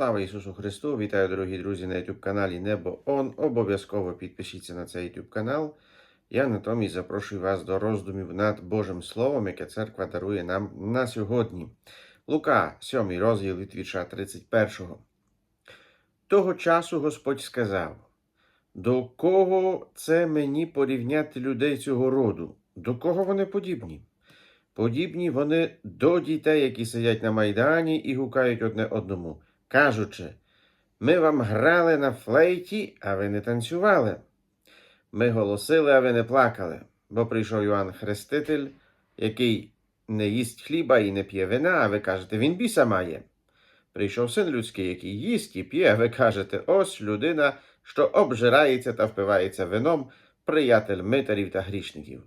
Слава Ісусу Христу! Вітаю, дорогі друзі, на YouTube каналі Небо Он. Обов'язково підпишіться на цей YouTube канал. Я натомість запрошую вас до роздумів над Божим Словом, яке церква дарує нам на сьогодні. Лука, 7 розділ від вірша 31. Того часу Господь сказав: До кого це мені порівняти людей цього роду? До кого вони подібні? Подібні вони до дітей, які сидять на майдані і гукають одне одному, кажучи: Ми вам грали на флейті, а ви не танцювали. Ми голосили, а ви не плакали, бо прийшов Йоанн Хреститель, який не їсть хліба і не п'є вина, а ви кажете, він біса має. Прийшов син людський, який їсть і п'є, а ви кажете, ось людина, що обжирається та впивається вином, приятель митарів та грішників.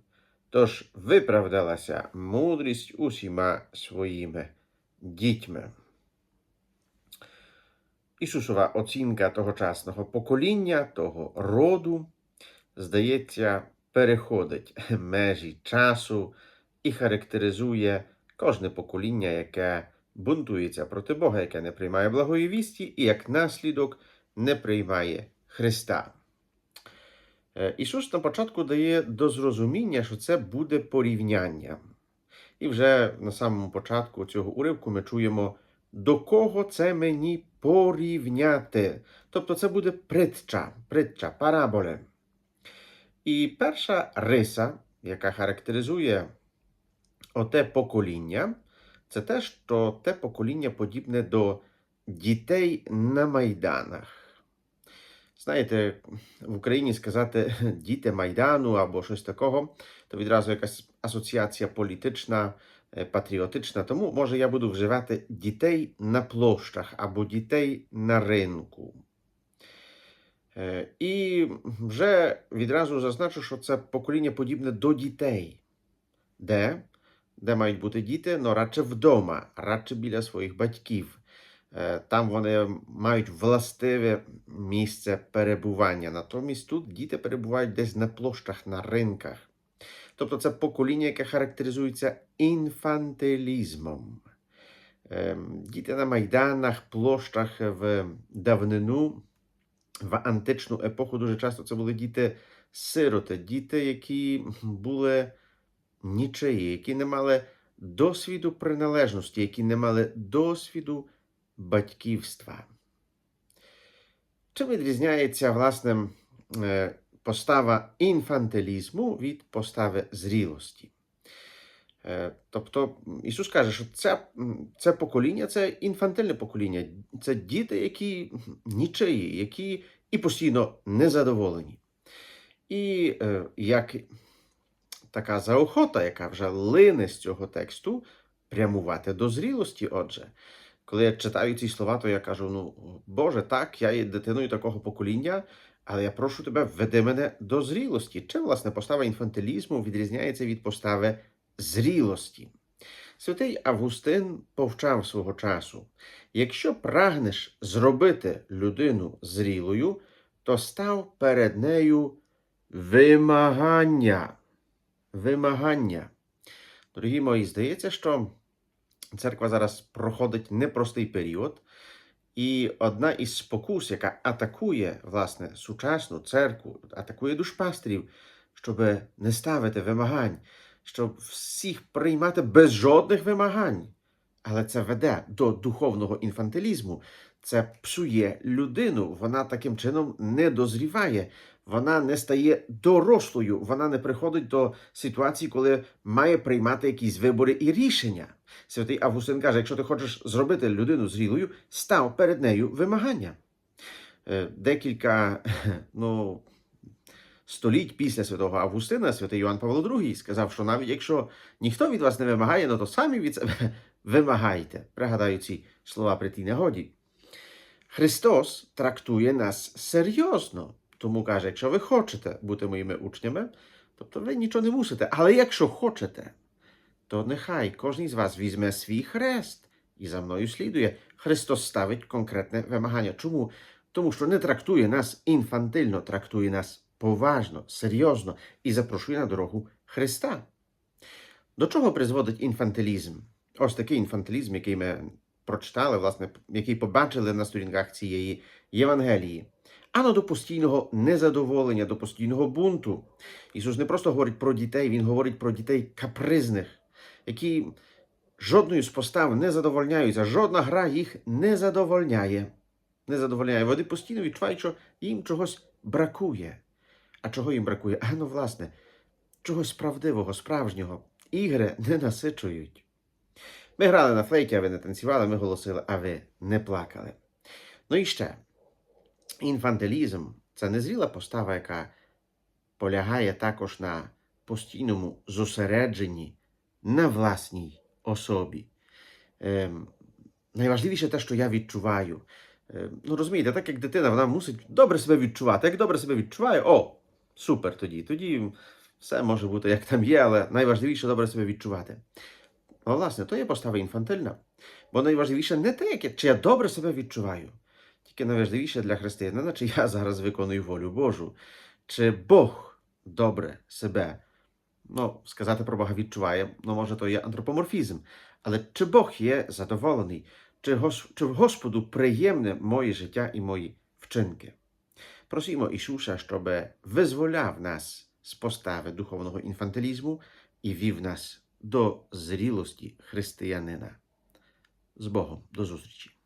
Тож виправдалася мудрість усіма своїми дітьми. Ісусова оцінка тогочасного покоління, того роду, здається, переходить межі часу і характеризує кожне покоління, яке бунтується проти Бога, яке не приймає благої вісті і як наслідок не приймає Христа. Е, Ісус на початку дає до зрозуміння, що це буде порівняння. І вже на самому початку цього уривку ми чуємо, до кого це мені порівняти. Тобто це буде притча, притча, параболе. І перша риса, яка характеризує оте покоління, це те, що те покоління подібне до дітей на майданах. Знаєте, в Україні сказати діти Майдану або щось такого, то відразу якась асоціація політична, патріотична. Тому, може, я буду вживати дітей на площах або дітей на ринку. Е, І вже відразу зазначу, що це покоління подібне до дітей. Де? Де мають бути діти? Ну, радше вдома, радше біля своїх батьків. Е, Там вони мають властиве місце перебування. Натомість тут діти перебувають десь на площах, на ринках. Тобто це покоління, яке характеризується інфантилізмом. Ем, Діти на майданах, площах в давнину, в античну епоху дуже часто це були діти-сироти, діти, які були нічиї, які не мали досвіду приналежності, які не мали досвіду батьківства. Чим відрізняється, власне, е, постава інфантилізму від постави зрілості? Е, Тобто Ісус каже, що це, це покоління це інфантильне покоління, це діти, які нічиї, які і постійно незадоволені. І е, як така заохота, яка вже лине з цього тексту, прямувати до зрілості, отже. Коли я читаю ці слова, то я кажу: ну, Боже, так, я є дитиною такого покоління, але я прошу тебе, веди мене до зрілості. Чим, власне, постава інфантилізму відрізняється від постави зрілості? Святий Августин повчав свого часу: якщо прагнеш зробити людину зрілою, то став перед нею вимагання. Вимагання. Дорогі мої, здається, що церква зараз проходить непростий період, і одна із спокус, яка атакує власне сучасну церкву, атакує душпастерів, щоб не ставити вимагань, щоб всіх приймати без жодних вимагань. Але це веде до духовного інфантилізму. Це псує людину. Вона таким чином не дозріває, вона не стає дорослою, вона не приходить до ситуації, коли має приймати якісь вибори і рішення. Святий Августин каже: якщо ти хочеш зробити людину зрілою, став перед нею вимагання. Е, Декілька ну, століть після святого Августина, святий Йоанн Павло II сказав, що навіть якщо ніхто від вас не вимагає, ну то самі від себе вимагайте. Пригадаю ці слова при тій нагоді. Христос трактує нас серйозно. Тому каже, якщо ви хочете бути моїми учнями, тобто ви нічого не мусите. Але якщо хочете, то нехай кожен з вас візьме свій хрест і за мною слідує. Христос ставить конкретне вимагання. Чому? Тому що не трактує нас інфантильно, трактує нас поважно, серйозно і запрошує на дорогу Христа. До чого призводить інфантилізм? Ось такий інфантилізм, який ми прочитали, власне, який побачили на сторінках цієї Євангелії. Ано до постійного незадоволення, до постійного бунту. Ісус не просто говорить про дітей, Він говорить про дітей капризних, які жодною з постав не задовольняються, жодна гра їх не задовольняє. Не задовольняє. Вони постійно відчувають, що їм чогось бракує. А чого їм бракує? А ну, власне, чогось правдивого, справжнього. Ігри не насичують. Ми грали на флейті, а ви не танцювали, ми голосили, а ви не плакали. Ну і ще, інфантилізм це незріла постава, яка полягає також на постійному зосередженні на власній особі. Ем, найважливіше те, що я відчуваю. Ем, ну, розумієте, так як дитина, вона мусить добре себе відчувати. Як добре себе відчуває, о, супер тоді. Тоді все може бути як там є, але найважливіше добре себе відчувати. А власне, то є постава інфантильна. Бо найважливіше не те, як я- чи я добре себе відчуваю. Тільки найважливіше для християнина, чи я зараз виконую волю Божу, чи Бог добре себе, ну, сказати про Бога відчуває, ну, може, то є антропоморфізм, але чи Бог є задоволений, чи, гос, чи Господу приємне моє життя і мої вчинки. Просимо Ісуса, щоб визволяв нас з постави духовного інфантилізму і вів нас до зрілості християнина. З Богом до зустрічі!